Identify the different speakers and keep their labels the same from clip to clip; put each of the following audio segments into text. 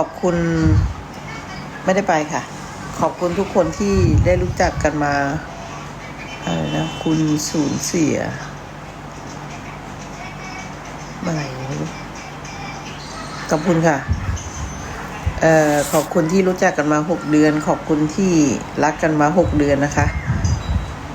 Speaker 1: อบคุณไม่ได้ไปค่ะ ขอบคุณทุกคนที่ได้รู้จักกันมาอะไรนะคุณสูญเสียเมื่อไหร่ไม่รู้ขอบคุณค่ะเอ่อขอบคุณที่รู้จักกันมาหกเดือน ขอบคุณที่รักกันมาหกเดือนนะคะ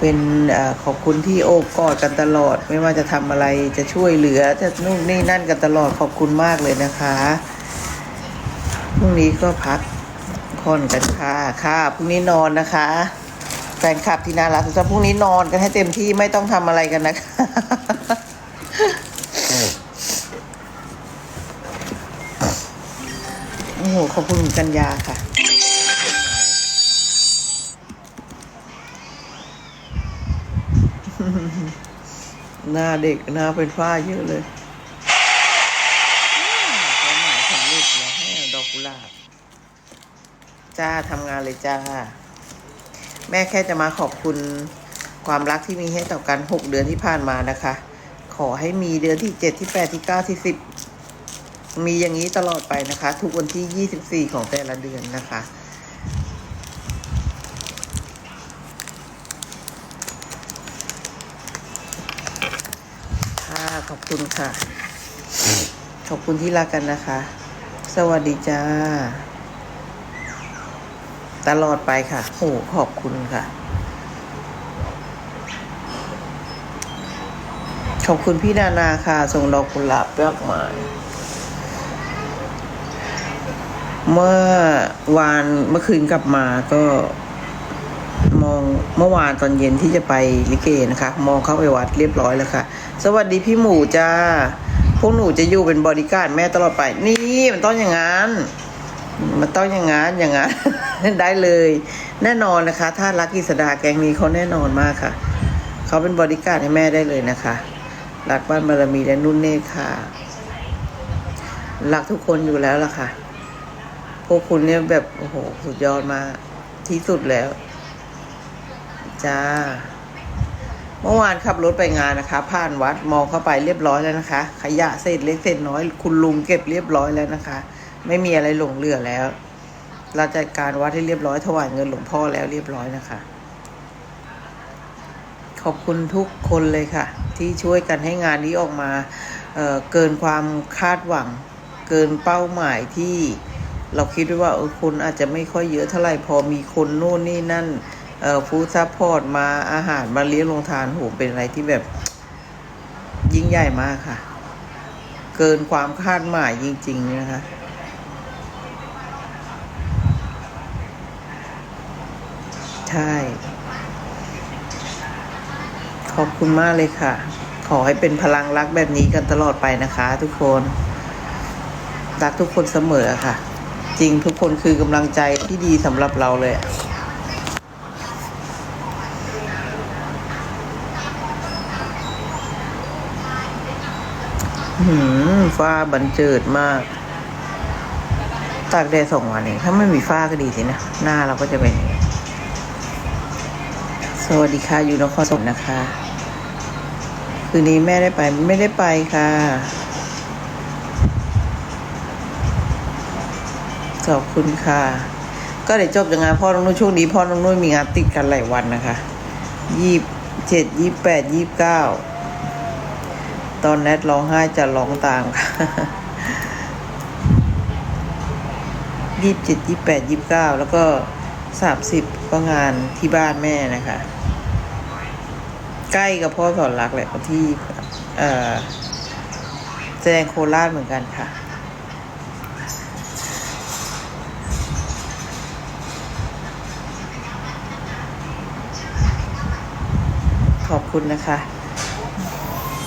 Speaker 1: เป็นออขอบคุณที่โอบกอดกันตลอด ไม่ว่าจะทำอะไรจะช่วยเหลือจะนู่นนี่นั่นกันตลอดขอบคุณมากเลยนะคะ พรุ่งนี้ก็พักผ่อนกันค่ะค่ะพรุ่งนี้นอนนะคะ แฟนคลับที่น่ารักทุกท่านพรุ่งนี้นอนกันให้เต็มที่ไม่ต้องทำอะไรกันนะคะโอ้โหขอบคุณคุณกัญญาค่ะหน้าเด็กหน้าเป็นฝ้าเยอะเลยความหมายสำเร็จแล้วให้ดอ กุหลาบ จ้าทำงานเลยจ้า แม่แค่จะมาขอบคุณความรักที่มีให้ต่อกันหกเดือนที่ผ่านมานะคะ ขอให้มีเดือนที่เจ็ดที่แปดที่เก้าที่สิบมีอย่างนี้ตลอดไปนะคะ ทุกวันที่ยี่สิบสี่ของแต่ละเดือนนะคะค่ะขอบคุณค่ะ ขอบคุณที่รักกันนะคะ สวัสดีจ้า ตลอดไปค่ะโอ้ขอบคุณค่ะ ขอบคุณพี่นานาค่ะ ส่งดอกกุหลาบยอกไม้เมื่อวานเมื่อคืนกลับมาก็มองเมื่อวานตอนเย็นที่จะไปลิเกนะคะ มองเข้าไปวัดเรียบร้อยแล้วค่ะ สวัสดีพี่หมูจ้า พวกหนูจะอยู่เป็นบริการดแม่ตลอดไป นี่มันต้องอย่างนั้น มันต้องอย่างนั้นอย่างนั้นได้เลย แน่นอนนะคะ ถ้ารักกิษดาแกงนี้เขาแน่นอนมากค่ะ เขาเป็นบริการดให้แม่ได้เลยนะคะ รักบ้านบารมีและนุ่นเนตรค่ะ รักทุกคนอยู่แล้วล่ะค่ะ พวกคุณเนี่ยแบบโอ้โหสุดยอดมากที่สุดแล้ว จ้า เมื่อวานขับรถไปงานนะคะ ผ่านวัดมองเข้าไปเรียบร้อยแล้วนะคะ ขยะเศษเล็กเศษน้อย คุณลุงเก็บเรียบร้อยแล้วนะคะ ไม่มีอะไรหลงเหลือแล้วเราจัดการวัดให้เรียบร้อยถวายเงินหลวงพ่อแล้วเรียบร้อยนะคะ ขอบคุณทุกคนเลยค่ะ ที่ช่วยกันให้งานนี้ออกมาเเกินความคาดหวัง เกินเป้าหมายที่เราคิดไว้ว่าเออคนอาจจะไม่ค่อยเยอะเท่าไหร่พอมีคนโน่นนี่นั่น เอ่อฟู้ดซัพพอร์ตมาอาหารมาเลี้ยงลงทานโหเป็นอะไรที่แบบยิ่งใหญ่มากค่ะ เกินความคาดหมายจริง ๆ นะคะใช่ ขอบคุณมากเลยค่ะ ขอให้เป็นพลังรักแบบนี้กันตลอดไปนะคะ ทุกคน รักทุกคนเสมอค่ะ จริงทุกคนคือกำลังใจที่ดีสำหรับเราเลย หืมฟ้าบันเจิดมาก ตากแดดสองวันเองถ้าไม่มีฟ้าก็ดีสินะ หน้าเราก็จะเป็น สวัสดีค่ะ อยู่นครสวรรค์นะคะ คืนนี้แม่ได้ไปไม่ได้ไปค่ะขอบคุณค่ะ ก็เดี๋ยวจบจากงานพ่อน้องนุ่นช่วงนี้พ่อน้องนุ่นมีงานติดกันหลายวันนะคะยี่เจ็ดยี่แปดยี่เก้า ตอนแนทร้องไห้จะร้องตามค่ะยี่สิบเจ็ดยี่แปดยี่บเก้าแล้วก็สามสิบก็งานที่บ้านแม่นะคะ ใกล้กับพ่อสอนรักแหละที่เอ่อแสดงโคราชเหมือนกันค่ะขอบคุณนะคะ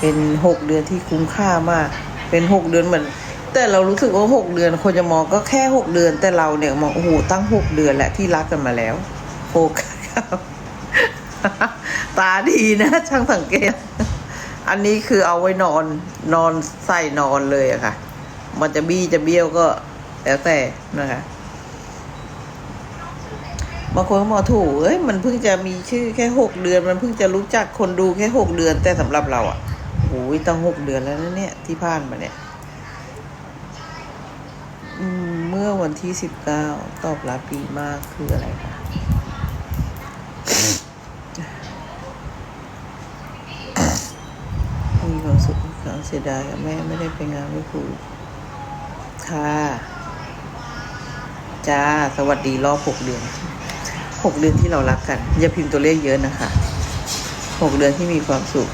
Speaker 1: เป็นหกเดือนที่คุ้มค่ามาก เป็นหกเดือนเหมือน แต่เรารู้สึกว่าหกเดือนคนจะมองก็แค่หกเดือน แต่เราเนี่ยมองโอ้โหตั้งหกเดือนแหละที่รักกันมาแล้วโฟกัสตาดีนะช่างสังเกต อันนี้คือเอาไว้นอนนอนใส่นอนเลยอะค่ะ มันจะบี้จะเบี้ยวก็แล้วแต่นะคะบางคนก็บอกถูกเอ้ยมันเพิ่งจะมีชื่อแค่หกเดือน มันเพิ่งจะรู้จักคนดูแค่หกเดือนแต่สำหรับเราอะ โอ้ยตั้งหกเดือนแล้วนะเนี่ย ที่ผ่านมาเนี่ยมเมื่อวันที่สิบเก้าตอบรับดีมากคืออะไรคะมีความสุขครั้งเสียดายกับแม่ไม่ได้ไปงานไม่ครูค่ะจ้า สวัสดีรอบหกเดือนหกเดือนที่เรารักกัน อย่าพิมพ์ตัวเลขเยอะนะคะหกเดือนที่มีความสุข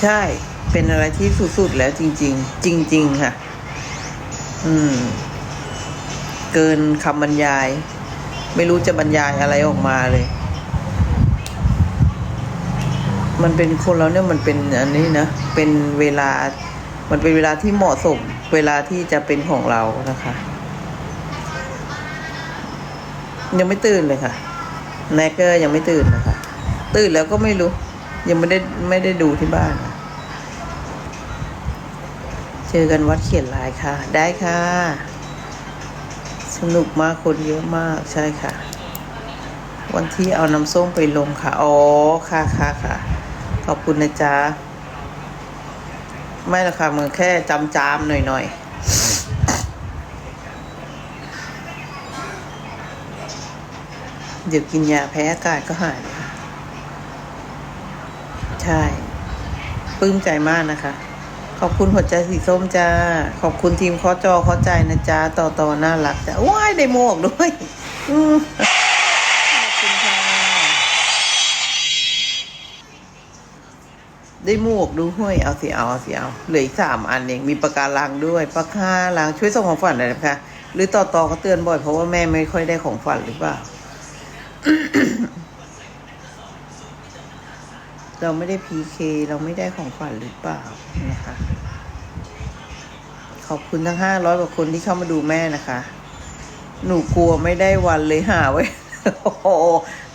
Speaker 1: ใช่ เป็นอะไรที่สุดๆแล้วจริง ๆ จริง ๆ ค่ะ อืม เกินคำบรรยาย ไม่รู้จะบรรยายอะไรออกมาเลย มันเป็นคนเราเนี่ยมันเป็นอันนี้นะ เป็นเวลา มันเป็นเวลาที่เหมาะสม เวลาที่จะเป็นของเรานะคะ ยังไม่ตื่นเลยค่ะ แนกเกอร์ยังไม่ตื่นนะคะ ตื่นแล้วก็ไม่รู้ยังไม่ได้ไม่ได้ดูที่บ้าน เจอกันวัดเขียนลายค่ะ ได้ค่ะ สนุกมากคนเยอะมากใช่ค่ะ วันที่เอาน้ำส้มไปลงค่ะ อ๋อ ค่ะค่ะค่ะ ขอบคุณนะจ๊ะ ไม่ละค่ะมือแค่จำจามหน่อยหน่อยๆเดี๋ยวกินยาแพ้อากาศก็หาย ใช่ ปลื้มใจมากนะคะ ขอบคุณหัวใจสีส้มจ้า ขอบคุณทีมข้อจอข้อใจนะจ๊ะต่อต่อน่ารักจ้ะว้ายได้หมกด้วยขอบคุณค่ะได้หมวกด้วยเอาสิเอาเอาสิเอาเหลืออีกสามอันเองมีปากการังด้วยปากกาลังช่วยส่งของฝันหน่อยนะคะหรือต่อต่อเขาเตือนบ่อยเพราะว่าแม่ไม่ค่อยได้ของฝันหรือเปล่า เราไม่ได้พีเคเราไม่ได้ของขวัญหรือเปล่านะคะขอบคุณทั้งห้าร้อยกว่าคนที่เข้ามาดูแม่นะคะ หนูกลัวไม่ได้วันเลยหาไว้โอ้โห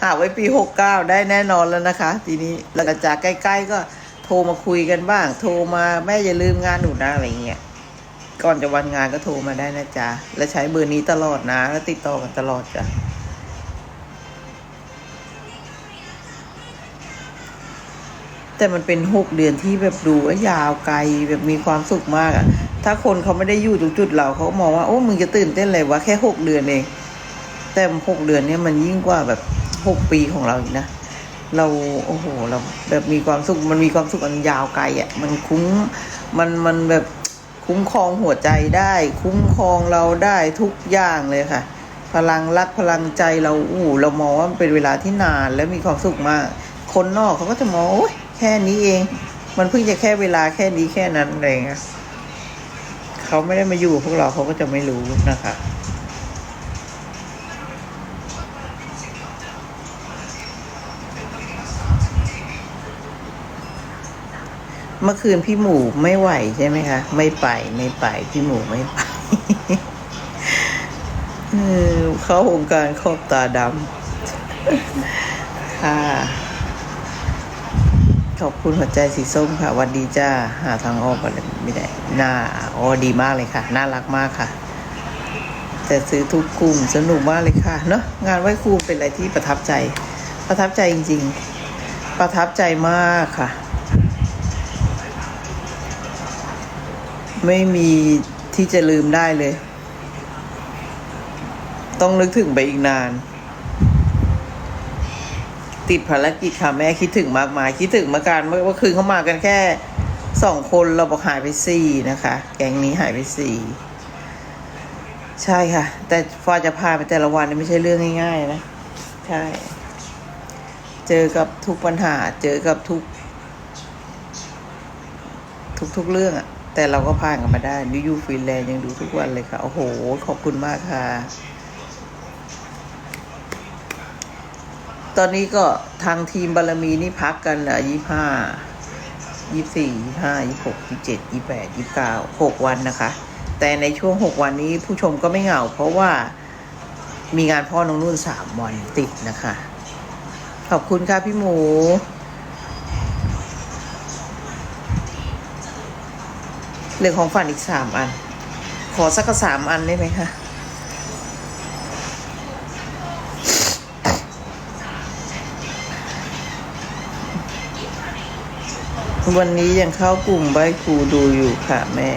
Speaker 1: หาไว้ปีหกเก้าได้แน่นอนแล้วนะคะ ทีนี้หลังจากใกล้ ๆ ก็โทรมาคุยกันบ้าง โทรมาแม่อย่าลืมงานหนูนะอะไรเงี้ยก่อนจะวันงานก็โทรมาได้นะจ๊ะและใช้เบอร์นี้ตลอดนะ แล้วติดต่อกันตลอดจ้ะ แต่มันเป็นหกเดือนที่แบบดูว่ายาวไกลแบบมีความสุขมากอะถ้าคนเขาไม่ได้อยู่ตรงจุดเราเขามองว่าโอ้มึงจะตื่นเต้นอะไรวะแค่หกเดือนเอง แต่หกเดือนเนี้ยมันยิ่งกว่าแบบหกปีของเราอีกนะ เราโอ้โหเราแบบมีความสุขมันมีความสุขอันยาวไกลอะ่ะ มันคุ้มมันมันแบบคุ้มครองหัวใจได้ คุ้มครองเราได้ทุกอย่างเลยค่ะ พลังรักพลังใจเราอู้เรามองว่ามันเป็นเวลาที่นานและมีความสุขมาก คนนอกเขาก็จะมองโอ้ย แค่นี้เอง มันเพิ่งจะแค่เวลาแค่นี้แค่นั้นอะไรเงี้ยเขาไม่ได้มาอยู่พวกเราเขาก็จะไม่รู้นะคะเมื่อคืนพี่หมูไม่ไหวใช่ไหมคะ ไม่ไปไม่ไปพี่หมูไม่ไปเออเข้าวงการครอบตาดำค่ะ ขอบคุณหัวใจสีส้มค่ะ วันดีจ้า หาทางออกอะไรไม่ได้หน่าอ๋อดีมากเลยค่ะ น่ารักมากค่ะ แต่ซื้อทุกกลุ่มสนุกมากเลยค่ะ เนอะงานไหว้ครูเป็นอะไรที่ประทับใจ ประทับใจจริง ๆ ประทับใจมากค่ะ ไม่มีที่จะลืมได้เลย ต้องนึกถึงไปอีกนาน ติดภารกิจค่ะแม่คิดถึงมากมายคิดถึงเมื่อการเมื่อคืนเขามากันแค่สองคนเราบอกหายไปสี่นะคะ แก๊งนี้หายไปสี่ใช่ค่ะ แต่ฟาจะพาไปแต่ละวันนี่ไม่ใช่เรื่องง่าย ๆ นะ ใช่ เจอกับทุกปัญหา เจอกับทุก ทุกๆเรื่องอะแต่เราก็ผ่านกันมาได้นิยูฟินแลนด์ยังดูทุกวันเลยค่ะ โอ้โห ขอบคุณมากค่ะ ตอนนี้ก็ทางทีมบารมีนี่พักกันอะยี่ห้ายี่สี่ยี่ห้ายี่หกยี่เจ็ดยี่แปดยี่เก้าหกวันนะคะ แต่ในช่วงหกวันนี้ผู้ชมก็ไม่เหงา เพราะว่ามีงานพ่อน้องนุ่นสามวันติดนะคะ ขอบคุณค่ะพี่หมูเหลือของฝันอีกสามอัน ขอสักสามอันได้ไหมคะ วันนี้ยังเข้ากลุ่มใบครูดูอยู่ค่ะแม่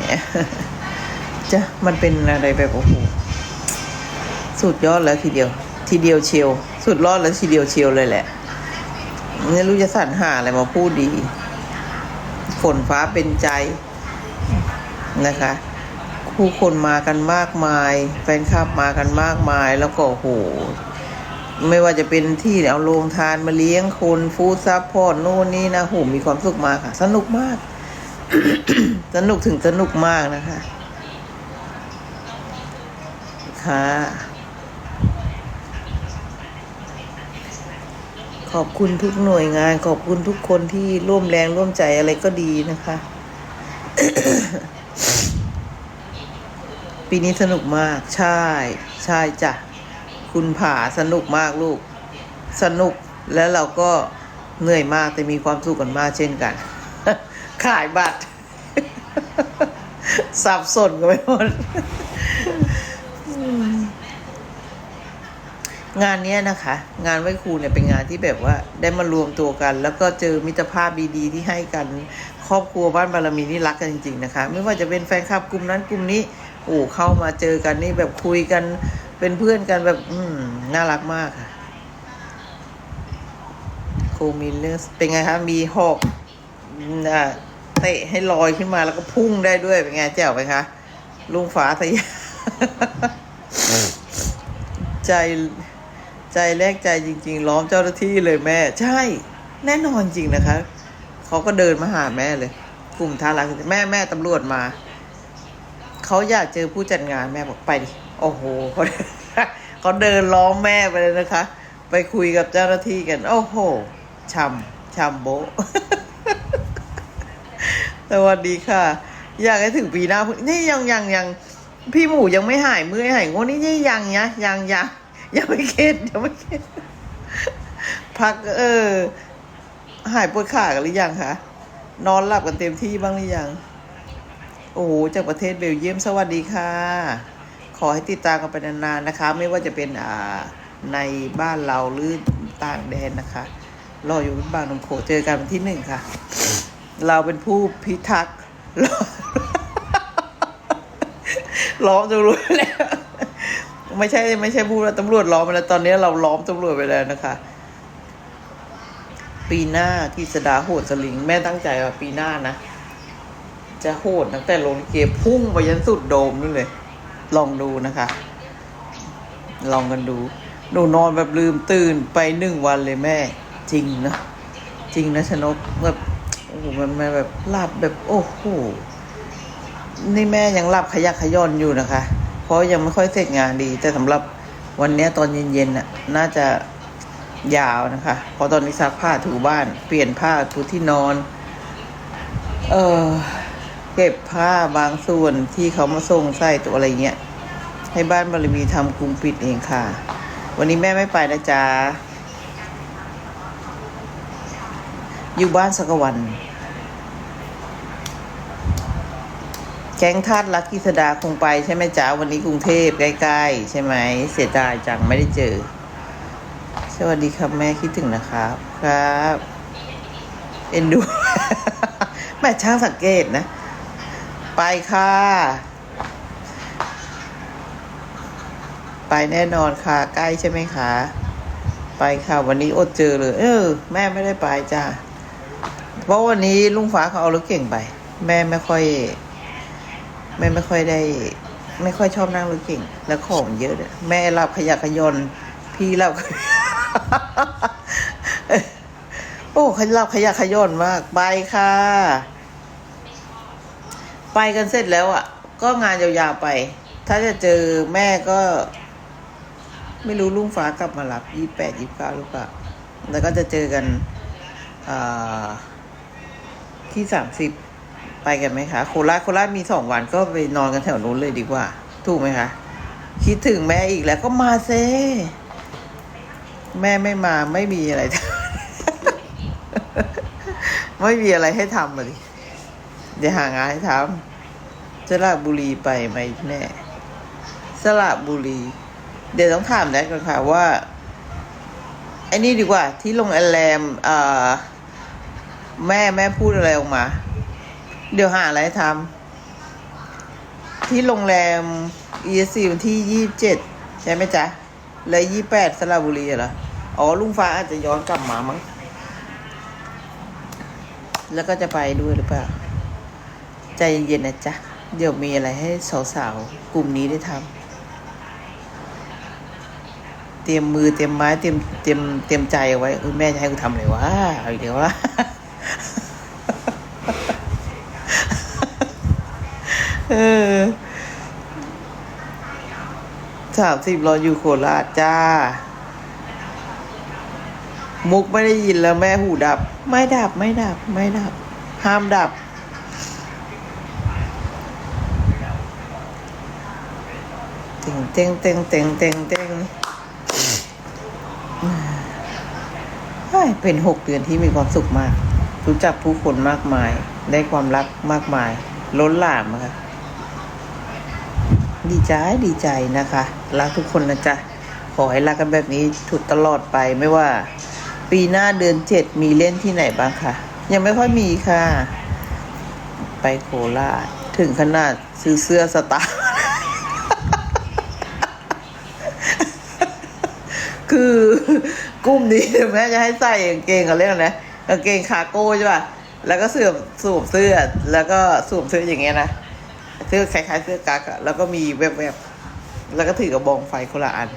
Speaker 1: จะมันเป็นอะไรแบบโอ้โหสุดยอดแล้วทีเดียว ทีเดียวเชียว สุดยอดแล้วทีเดียวเชียวเลยแหละไม่รู้จะสรรหาอะไรมาพูดดีฝนฟ้าเป็นใจนะคะผู้คนมากันมากมาย แฟนคลับมากันมากมายแล้วก็โห ไม่ว่าจะเป็นที่เอาโรงทานมาเลี้ยงคนฟู้ดซัพพอร์ตโน่นนี่นะโหมีความสุขมากค่ะ สนุกมาก สนุกถึงสนุกมากนะคะ ค่ะ ขอบคุณทุกหน่วยงาน ขอบคุณทุกคนที่ร่วมแรงร่วมใจอะไรก็ดีนะคะ ปีนี้สนุกมาก ใช่ ใช่จ้ะ คุณผาสนุกมากลูก สนุกแล้วเราก็เหนื่อยมากแต่มีความสุขกันมากเช่นกัน ขายบัตร สับสนกันไปหมดงานนี้นะคะ งานไหว้ครูเนี่ยเป็นงานที่แบบว่าได้มารวมตัวกัน แล้วก็เจอมิตรภาพดีๆที่ให้กันครอบครัวบ้านบารมีนี่รักกันจริง ๆ นะคะ ไม่ว่าจะเป็นแฟนคลับกลุ่มนั้นกลุ่มนี้โอ้เข้ามาเจอกันนี่แบบคุยกัน เป็นเพื่อนกันแบบ อืมน่ารักมากค่ะโคมิลเลสเป็นไงคะมีหอกอ่าเตะให้ลอยขึ้นมาแล้วก็พุ่งได้ด้วยเป็นไงแจ๋วไหมคะลุงฝาสยามใจใจแรกใจจริง ๆ ล้อมเจ้าหน้าที่เลยแม่ ใช่ แน่นอนจริงนะคะเขาก็เดินมาหาแม่เลย กลุ่มทารักแม่แม่ตำรวจมา เขาอยากเจอผู้จัดงานแม่บอกไปดิ โอ้โหเขาเขาเดินล้อมแม่ไปเลยนะคะ ไปคุยกับเจ้าหน้าที่กัน โอ้โหช่ำช่ำโบสวัสดีค่ะ อยากให้ถึงปีหน้านี่ยังยังยังพี่หมูยังไม่หายเมื่อยหายง่วงนี่นี่ยังนะยังยังยังไม่เข็ดยังไม่เข็ดพักเออ หายปวดขากันหรือยังคะนอนหลับกันเต็มที่บ้างหรือยัง โอ้โหจากประเทศเบลเยียมสวัสดีค่ะ ขอให้ติดตามกันไปนานๆนะคะ ไม่ว่าจะเป็นในบ้านเราหรือต่างแดนนะคะรออยู่บ้างนมโขเจอกันวันที่หนึ่งค่ะ เราเป็นผู้พิทักษ์ล้อมตำรวจแล้วไม่ใช่ไม่ใช่ผู้ตำรวจล้อมไปแล้วตอนนี้เราล้อมตำรวจไปแล้วนะคะ ปีหน้ากฤษดาโหดสลิง แม่ตั้งใจว่าปีหน้านะ จะโหดตั้งแต่ลงเกพุ่งไปยันสุดโดมนู่นเลย ลองดูนะคะ ลองกันดู หนูนอนแบบลืมตื่นไปหนึ่งวันเลยแม่ จริงนะจริงนะชนกแบบโอ้โหมันมันแบบหลับแบบโอ้โหนี่แม่ยังหลับขยักขย่อนอยู่นะคะ เพราะยังไม่ค่อยเสร็จงานดี แต่สำหรับวันนี้ตอนเย็นๆน่ะน่าจะยาวนะคะ เพราะตอนนี้ซักผ้าถูบ้าน เปลี่ยนผ้าถูที่นอน เออ เก็บผ้าบางส่วนที่เขามาส่งใส่ตัวอะไรเงี้ย ให้บ้านบารมีทำกรุงปิดเองค่ะ วันนี้แม่ไม่ไปนะจ๊ะ อยู่บ้านสักวัน แก๊งทาสรักกิษดาคงไปใช่ไหมจ๊ะ วันนี้กรุงเทพใกล้ๆ ใช่ไหม เสียดายจังไม่ได้เจอ สวัสดีครับแม่คิดถึงนะครับ ครับ เอ็นดูแม่ช่างสังเกตนะ ไปค่ะ ไปแน่นอนค่ะ ใกล้ใช่ไหมคะ ไปค่ะ วันนี้อดเจอเลย เออ แม่ไม่ได้ไปจ้าเพราะวันนี้ลุงฟ้าเขาเอารถเก่งไป แม่ไม่ค่อย แม่ไม่ค่อยได้ ไม่ค่อยชอบนั่งรถเก่ง แล้วของมันเยอะด้วยแม่รับขยะขยนพี่รับโอ้ขยับขยะขย่อนมาก ไปค่ะ ไปกันเสร็จแล้วอะ ก็งานยาวๆไป ถ้าจะเจอแม่ก็ ไม่รู้ลุงฟ้ากลับมารับยี่แปดยี่เก้าหรือเปล่าแล้วก็จะเจอกันอ่าที่สามสิบไปกันไหมคะ โคราชโคราชมีสองวันก็ไปนอนกันแถวนู้นเลยดีกว่า ถูกไหมคะ คิดถึงแม่อีกแล้วก็มาเซแม่ไม่มาไม่มีอะไรทำไม่มีอะไรให้ทำเดี๋ย วหางานให้ทำสระบุรีไปไหมแม่สระบุรี เดี๋ยวต้องถามแดกก่อนค่ะว่าไอ้นี่ดีกว่า ที่ลงแอลแรมอ่าแม่แม่พูดอะไรออกมา เดี๋ยวหาอะไรให้ทที่โรงแรม ESC วันที่ยี่สิบเจ็ดใช่ไหมจ๊ะเลยยี่แปดสระบุรีเหรออ๋อลุงฟ้าอาจจะย้อนกลับมามั้งแล้วก็จะไปด้วยหรือเปล่า ใจเย็นๆนะจ๊ะ เดี๋ยวมีอะไรให้สาวๆ กลุ่มนี้ได้ทำ เตรียมมือเตรียมไม้เตรียมเตรียมเตรียมใจเอาไว้แม่จะให้กูทำอะไรวะเอาอีกเดี๋ยววะเออสามสิบรออยู่โคราชจ้า มุกไม่ได้ยินแล้วแม่หูดับ ไม่ดับไม่ดับไม่ดับ ห้ามดับ เต็งเต็งเต็งเต็งเต็งเต็งเฮ้ยเป็นหกเดือนที่มีความสุขมาก รู้จักผู้คนมากมาย ได้ความรักมากมาย ล้นหลามค่ะ ดีใจดีใจนะคะ รักทุกคนนะจ๊ะ ขอให้รักกันแบบนี้ถุดตลอดไปไม่ว่า ปีหน้าเดือนเจ็ดมีเล่นที่ไหนบ้างคะยังไม่ค่อยมีค่ะ ไปโคราชถึงขนาดซื้อเสื้อสตาร์ คือกลุ่มนี้แม้จะให้ใส่กางเกงเขาเรียกอะไรนะกางเกงคาร์โก้ใช่ป่ะแล้วก็เสื้อสวมเสื้อ แล้วก็สวมเสื้ออย่างเงี้ยนะเสื้อคล้ายๆเสื้อกั๊กอะแล้วก็มีแวบๆแล้วก็ถือกระบองไฟคนละอัน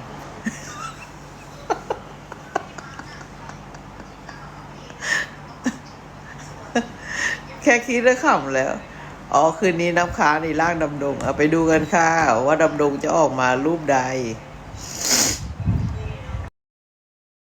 Speaker 1: แค่คิดก็ขำแล้ว อ๋อ คืนนี้น้ำค้างในร่างดำดง เอาไปดูกันค่ะ ว่าดำดงจะออกมารูปใด